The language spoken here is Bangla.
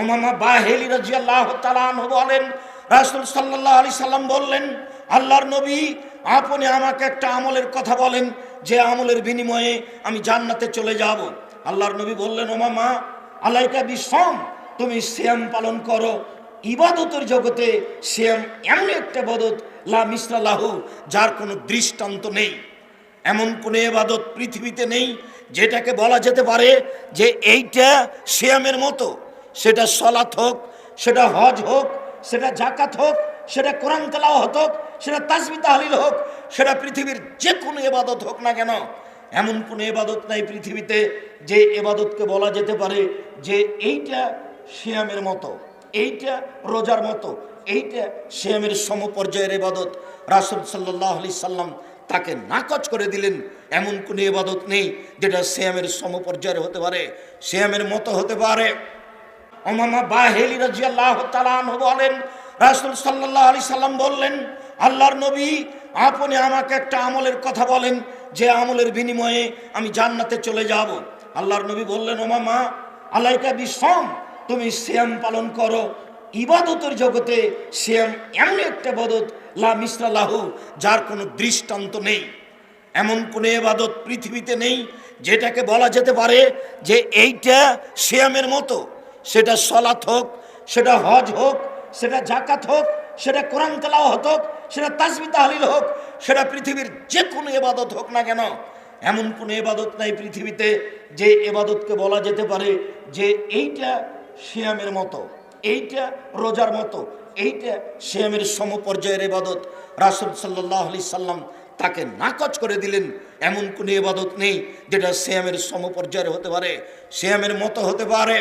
ওমামা বাহেলি রাজিয়াল্লাহ তালান বলেন, রাসুল সাল্লাহ আলি সাল্লাম বললেন, আল্লাহর নবী আপনি আমাকে একটা আমলের কথা বলেন, যে আমলের বিনিময়ে আমি জান্নাতে চলে যাব। আল্লাহর নবী বললেন ওমামা আলাইকা বিশ্রাম তুমি শ্যাম পালন করো। ইবাদতের জগতে শ্যাম এমন একটা বদত লা মিসলাহু যার কোনো দৃষ্টান্ত নেই। এমন কোনো এবাদত পৃথিবীতে নেই, যেটাকে বলা যেতে পারে যে এইটা শ্যামের মতো। সেটা সলাৎ হোক, সেটা হজ হোক, সেটা জাকাত হোক, সেটা কোরআন তেলাওয়াত হোক, সেটা তাসবি তাহলিল হোক, সেটা পৃথিবীর যে কোনো এবাদত হোক না কেন, এমন কোনো এবাদত নাই পৃথিবীতে যে এবাদতকে বলা যেতে পারে যে এইটা শ্যামের মতো, এইটা রোজার মতো, এইটা শ্যামের সমপর্যায়ের এবাদত রাসুল সাল্লাহ আলি সাল্লাম তাকে নাকচ করে দিলেন, এমন কোনো এবাদত নেই যেটা শ্যামের সমপর্যায়ের হতে পারে শ্যামের মতো হতে পারে। ওমামা বাহেলি রাজিয়াল্লাহ তালান বলেন, রাসুল সাল্লাহ আলি সাল্লাম বললেন, আল্লাহর নবী আপনি আমাকে একটা আমলের কথা বলেন, যে আমলের বিনিময়ে আমি জান্নাতে চলে যাব। আল্লাহর নবী বললেন ওমামা আলাইকা বিশ্রাম তুমি শ্যাম পালন করো। ইবাদতের জগতে শ্যাম এমন একটা বদত লা মিসলাহু যার কোনো দৃষ্টান্ত নেই। এমন কোনো এবাদত পৃথিবীতে নেই, যেটাকে বলা যেতে পারে যে এইটা শ্যামের মতো। সেটা সলাৎ হোক, সেটা হজ হোক, সেটা জাকাত হোক, সেটা কোরআন তেলাওয়াত হোক, সেটা তাসবি তাহলিল হোক, সেটা পৃথিবীর যে কোনো এবাদত হোক না কেন, এমন কোনো এবাদত নাই পৃথিবীতে যে এবাদতকে বলা যেতে পারে যে এইটা শ্যামের মতো, এইটা রোজার মতো, এইটা শ্যামের সমপর্যায়ের এবাদত রাসুল সাল্লাহ আলি সাল্লাম তাকে নাকচ করে দিলেন, এমন কোনো এবাদত নেই যেটা শ্যামের সমপর্যায়ের হতে পারে শ্যামের মতো হতে পারে।